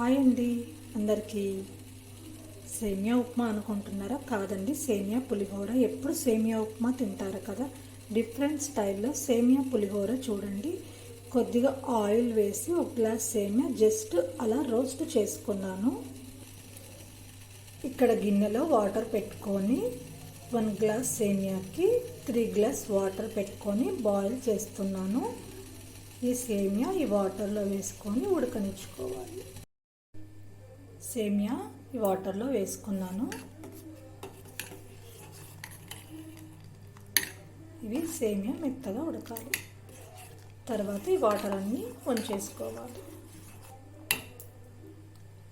Hi అండి అందరికీ సేమియా ఉప్మా అనుకుంటున్నారా? కాదండి సేమియా పులిహోర. ఎప్పుడు సేమియా ఉప్మా తింటారు కదా? డిఫరెంట్ స్టైల్లో సేమియా పులిహోర చూడండి. కొద్దిగా ఆయిల్ వేసి ఒక గ్లాస్ సేమియా జస్ట్ అలా రోస్ట్ చేసుకున్నాను. ఇక్కడ గిన్నెలో వాటర్ పెట్టుకొని వన్ గ్లాస్ సేమియాకి త్రీ గ్లాస్ వాటర్ పెట్టుకొని బాయిల్ చేస్తున్నాను. ఈ సేమియా ఈ వాటర్లో వేసుకొని ఉడకనిచ్చుకోవాలి. సేమియా ఈ వాటర్లో వేసుకున్నాను. ఇవి సేమియా మెత్తగా ఉడకాలి. తర్వాత ఈ వాటర్ అన్నీ వంచేసుకోవాలి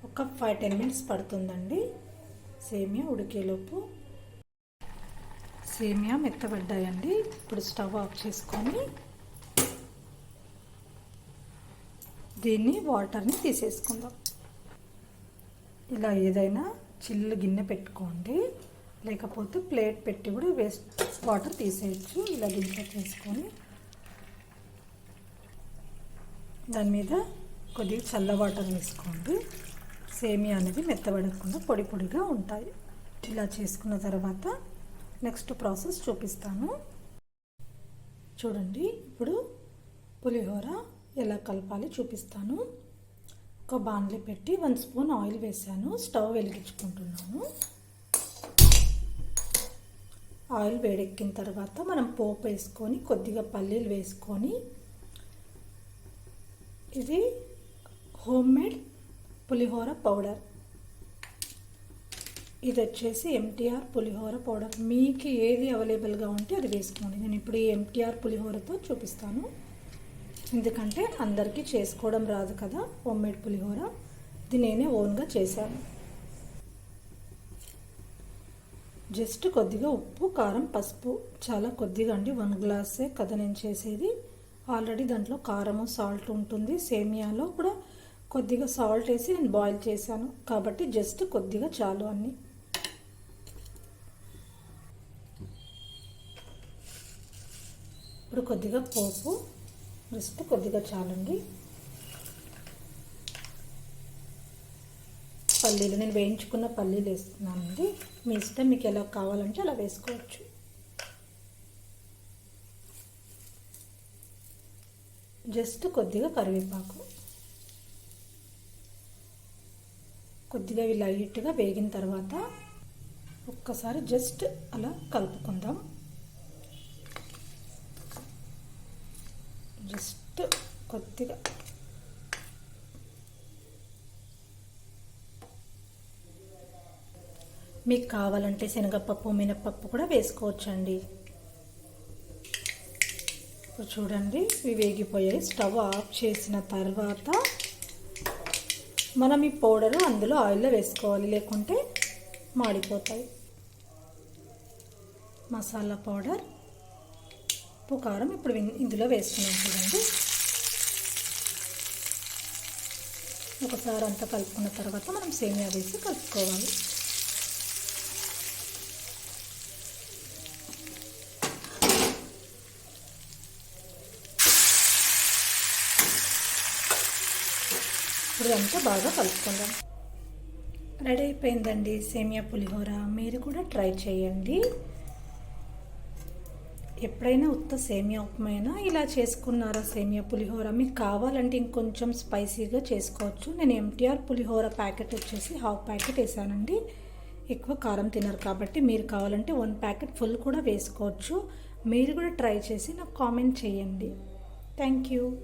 ఒక ఫైవ్ టెన్ మినిట్స్ పడుతుందండి. సేమియా ఉడికేలోపు. సేమియా మెత్తబడ్డాయండి. ఇప్పుడు స్టవ్ ఆఫ్ చేసుకొని దీన్ని వాటర్ని తీసేసుకుందాం. ఇలా ఏదైనా చిల్లు గిన్నె పెట్టుకోండి. లేకపోతే ప్లేట్ పెట్టి కూడా వేస్ట్ వాటర్ తీసేయచ్చు. ఇలా గిన్నె చేసుకొని దాని మీద కొద్దిగా చల్ల వాటర్ వేసుకోండి. సేమియా అనేది మెత్తబడకుండా పొడి పొడిగా ఉంటాయి. ఇలా చేసుకున్న తర్వాత నెక్స్ట్ ప్రాసెస్ చూపిస్తాను. చూడండి ఇప్పుడు పులిహోర ఎలా కలపాలి చూపిస్తాను. ఒక బాణలి పెట్టి వన్ స్పూన్ ఆయిల్ వేసాను. స్టవ్ వెలిగించుకుంటున్నాను. ఆయిల్ వేడెక్కిన తర్వాత మనం పోపు వేసుకొని కొద్దిగా పల్లీలు వేసుకొని ఇది హోమ్ మేడ్ పులిహోర పౌడర్. ఇది వచ్చేసి ఎంటీఆర్ పులిహోర పౌడర్. మీకు ఏది అవైలబుల్గా ఉంటే అది వేసుకోండి. నేను ఇప్పుడు ఈ ఎంటీఆర్ పులిహోరతో చూపిస్తాను. ఎందుకంటే అందరికీ చేసుకోవడం రాదు కదా హోమ్మేడ్ పులిహోర. ఇది నేనే ఓన్గా చేశాను. జస్ట్ కొద్దిగా ఉప్పు కారం పసుపు చాలా కొద్దిగా అండి. వన్ గ్లాసే కదా నేను చేసేది. ఆల్రెడీ దాంట్లో కారము సాల్ట్ ఉంటుంది. సేమియాలో కూడా కొద్దిగా సాల్ట్ వేసి నేను బాయిల్ చేశాను. కాబట్టి జస్ట్ కొద్దిగా చాలు అన్నీ. ఇప్పుడు కొద్దిగా పోపు జస్ట్ కొద్దిగా చాలండి. పల్లీలు నేను వేయించుకున్న పల్లీలు వేస్తున్నానండి. మీ ఇష్టం మీకు ఎలా కావాలంటే అలా వేసుకోవచ్చు. జస్ట్ కొద్దిగా కరివేపాకు. కొద్దిగా ఇవి లైట్గా వేగిన తర్వాత ఒక్కసారి జస్ట్ అలా కలుపుకుందాం. జస్ట్ కొద్దిగా. మీకు కావాలంటే శనగపప్పు మినపప్పు కూడా వేసుకోవచ్చండి. చూడండి ఇవి వేగిపోయాయి. స్టవ్ ఆఫ్ చేసిన తర్వాత మనం ఈ పౌడరు అందులో ఆయిల్లో వేసుకోవాలి లేకుంటే మాడిపోతాయి. మసాలా పౌడర్. ఉప్పు కారం ఇప్పుడు ఇందులో వేసుకున్నాం చూడండి. ఒకసారి అంతా కలుపుకున్న తర్వాత మనం సేమియా వేసి కలుపుకోవాలి. ఇప్పుడు అంతా బాగా కలుపుకుందాం. రెడీ అయిపోయిందండి సేమియా పులిహోర. మీరు కూడా ట్రై చేయండి. ఎప్పుడైనా ఉత్త సేమియా ఉప్మైనా? ఇలా చేసుకున్నారా సేమియా పులిహోర? మీకు కావాలంటే ఇంకొంచెం స్పైసీగా చేసుకోవచ్చు. నేను ఎంటీఆర్ పులిహోర ప్యాకెట్ వచ్చేసి హాఫ్ ప్యాకెట్ వేసానండి. ఎక్కువ కారం తినరు కాబట్టి మీరు కావాలంటే వన్ ప్యాకెట్ ఫుల్ కూడా వేసుకోవచ్చు. మీరు కూడా ట్రై చేసి నాకు కామెంట్ చేయండి. Thank you.